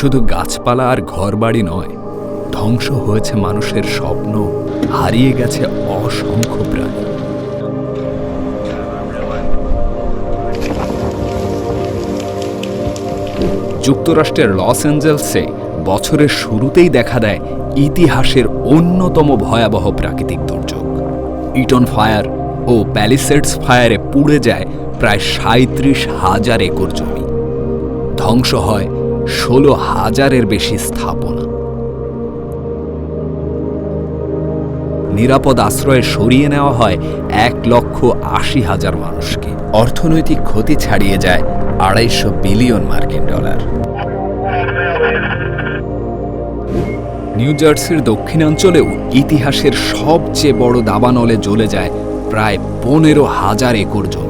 শুধু গাছপালা আর ঘরবাড়ি নয়, ধ্বংস হয়েছে মানুষের স্বপ্ন, হারিয়ে গেছে অসংখ্য প্রাণী। যুক্তরাষ্ট্রের লস অ্যাঞ্জেলসে বছরের শুরুতেই দেখা দেয় ইতিহাসের অন্যতম ভয়াবহ প্রাকৃতিক দুর্যোগ। ইটন ফায়ার ও প্যালিসেডস ফায়ারে পুড়ে যায় প্রায় সাঁত্রিশ হাজার একর জমি। ধ্বংস হয় ষোলো হাজারের বেশি স্থাপনা। নিরাপদ আশ্রয়ে সরিয়ে নেওয়া হয় এক লক্ষ আশি হাজার মানুষকে। অর্থনৈতিক ক্ষতি ছাড়িয়ে যায় আড়াইশো বিলিয়ন মার্কিন ডলার। নিউ জার্সির দক্ষিণাঞ্চলেও ইতিহাসের সবচেয়ে বড় দাবানলে জ্বলে যায় প্রায় পনেরো হাজার একর জমি।